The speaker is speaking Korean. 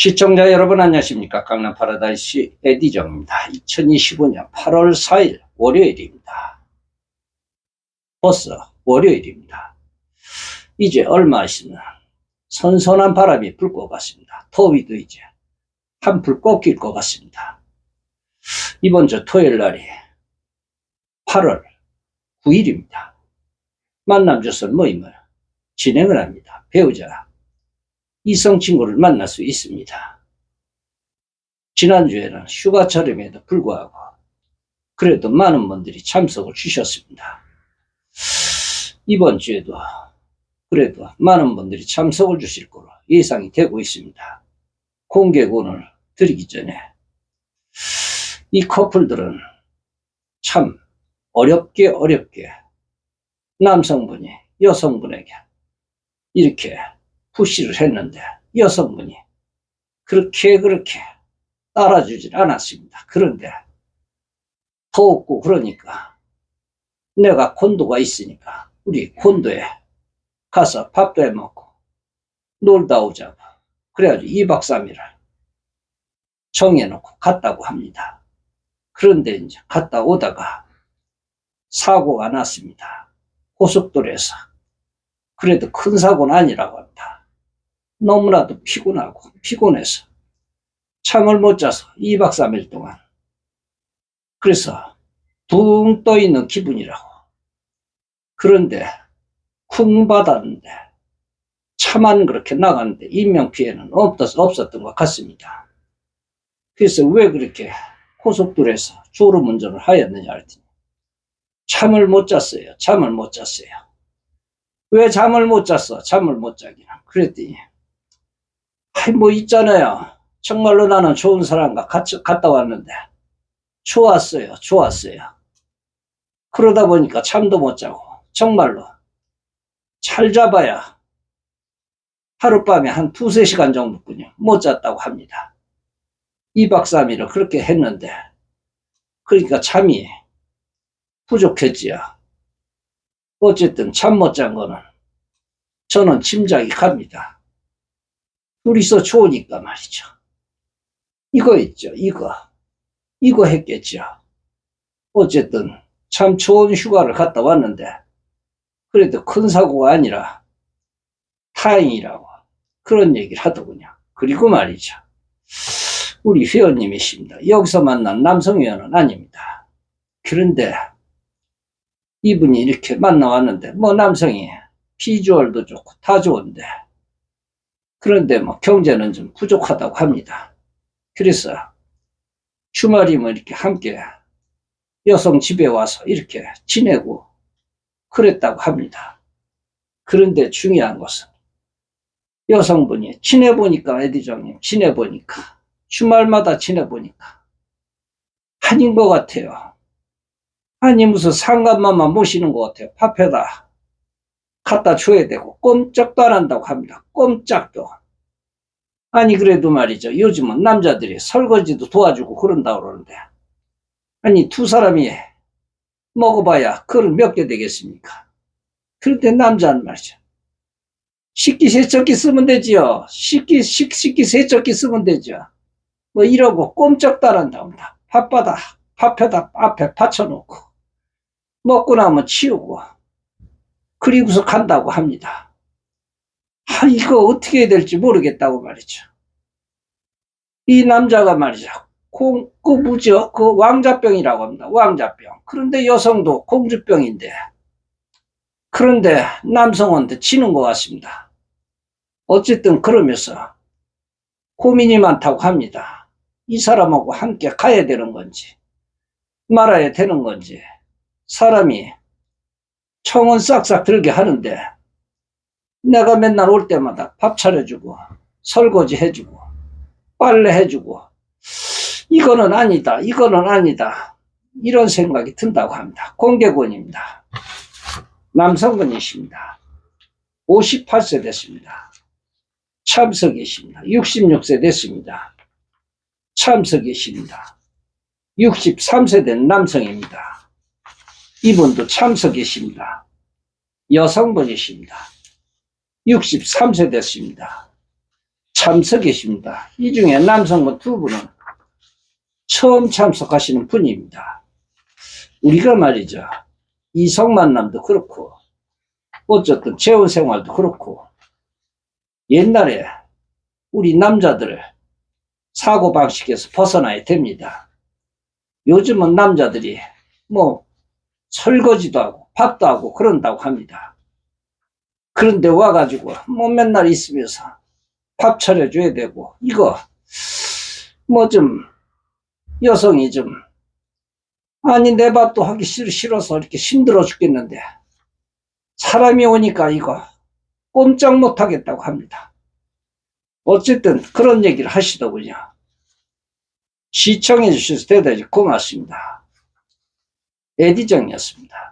시청자 여러분 안녕하십니까 강남 파라다이스 에디정입니다. 2025년 8월 4일 월요일입니다. 벌써 월요일입니다. 이제 얼마 있으면 선선한 바람이 불 것 같습니다. 더위도 이제 한풀 꺾일 것 같습니다. 이번 주 토요일 날이 8월 9일입니다. 만남조선 모임을 진행을 합니다. 배우자 이성 친구를 만날 수 있습니다. 지난주에는 휴가철임에도 불구하고 그래도 많은 분들이 참석을 주셨습니다. 이번 주에도 그래도 많은 분들이 참석을 주실 거로 예상이 되고 있습니다. 공개군을 드리기 전에 이 커플들은 참 어렵게 어렵게 남성분이 여성분에게 이렇게 푸시를 했는데 여성분이 그렇게 그렇게 따라주질 않았습니다. 그런데 더웠고 그러니까 내가 콘도가 있으니까 우리 콘도에 가서 밥도 해 먹고 놀다 오자고 그래가지고 2박 3일을 정해놓고 갔다고 합니다. 그런데 이제 갔다 오다가 사고가 났습니다. 고속도로에서 그래도 큰 사고는 아니라고 합니다. 너무나도 피곤하고 피곤해서 잠을 못 자서 2박 3일 동안 그래서 둥 떠 있는 기분이라고 그런데 쿵 받았는데 차만 그렇게 나갔는데 인명피해는 없었, 없었던 것 같습니다. 그래서 왜 그렇게 고속도로에서 졸음운전을 하였느냐 했더니 잠을 못 잤어요. 잠을 못 잤어요. 왜 잠을 못 잤어? 잠을 못 자기는. 그랬더니 뭐 있잖아요. 정말로 나는 좋은 사람과 같이 갔다 왔는데 좋았어요. 좋았어요. 그러다 보니까 잠도 못 자고 정말로 잘 잡아야 하룻밤에 한 두세 시간 정도뿐요. 못 잤다고 합니다. 2박 3일을 그렇게 했는데 그러니까 잠이 부족했지요. 어쨌든 잠 못 잔 거는 저는 짐작이 갑니다. 둘이서 좋으니까 말이죠. 이거 있죠, 이거. 이거 했겠죠. 어쨌든 참 좋은 휴가를 갔다 왔는데 그래도 큰 사고가 아니라 다행이라고 그런 얘기를 하더군요. 그리고 말이죠. 우리 회원님이십니다. 여기서 만난 남성 회원은 아닙니다. 그런데 이분이 이렇게 만나왔는데 뭐 남성이 비주얼도 좋고 다 좋은데 그런데 뭐 경제는 좀 부족하다고 합니다. 그래서 주말이면 이렇게 함께 여성 집에 와서 이렇게 지내고 그랬다고 합니다. 그런데 중요한 것은 여성분이 지내보니까 에디정님 지내보니까 주말마다 지내보니까 아닌 것 같아요. 아니 무슨 상간마만 모시는 것 같아요. 밥에다 갖다 줘야 되고 꼼짝도 안 한다고 합니다. 꼼짝도. 아니 그래도 말이죠. 요즘은 남자들이 설거지도 도와주고 그런다고 그러는데 아니 두 사람이 먹어봐야 그릇 몇개 되겠습니까? 그런데 남자는 말이죠. 식기 세척기 쓰면 되지요. 식기, 식, 식기 세척기 쓰면 되죠. 뭐 이러고 꼼짝도 안 한다고 합니다. 밥바다, 밥에다 앞에 받쳐놓고 먹고 나면 치우고 그리고서 간다고 합니다. 아, 이거 어떻게 해야 될지 모르겠다고 말이죠. 이 남자가 말이죠. 공, 그 뭐죠? 그 왕자병이라고 합니다. 왕자병. 그런데 여성도 공주병인데. 그런데 남성한테 지는 것 같습니다. 어쨌든 그러면서 고민이 많다고 합니다. 이 사람하고 함께 가야 되는 건지, 말아야 되는 건지, 사람이 청은 싹싹 들게 하는데, 내가 맨날 올 때마다 밥 차려주고, 설거지 해주고, 빨래 해주고, 이거는 아니다, 이거는 아니다. 이런 생각이 든다고 합니다. 공개군입니다. 남성분이십니다. 58세 됐습니다. 참석이십니다. 66세 됐습니다. 참석이십니다. 63세 된 남성입니다. 이분도 참석이십니다. 여성분이십니다. 63세 됐습니다. 참석이십니다. 이 중에 남성분 두 분은 처음 참석하시는 분입니다. 우리가 말이죠. 이성 만남도 그렇고, 어쨌든 재혼 생활도 그렇고, 옛날에 우리 남자들 사고방식에서 벗어나야 됩니다. 요즘은 남자들이 뭐 설거지도 하고 밥도 하고 그런다고 합니다. 그런데 와가지고 뭐 맨날 있으면서 밥 차려줘야 되고 이거 뭐 좀 여성이 좀 아니 내 밥도 하기 싫, 싫어서 이렇게 힘들어 죽겠는데 사람이 오니까 이거 꼼짝 못 하겠다고 합니다. 어쨌든 그런 얘기를 하시더군요. 시청해 주셔서 대단히 고맙습니다. 에디정이었습니다.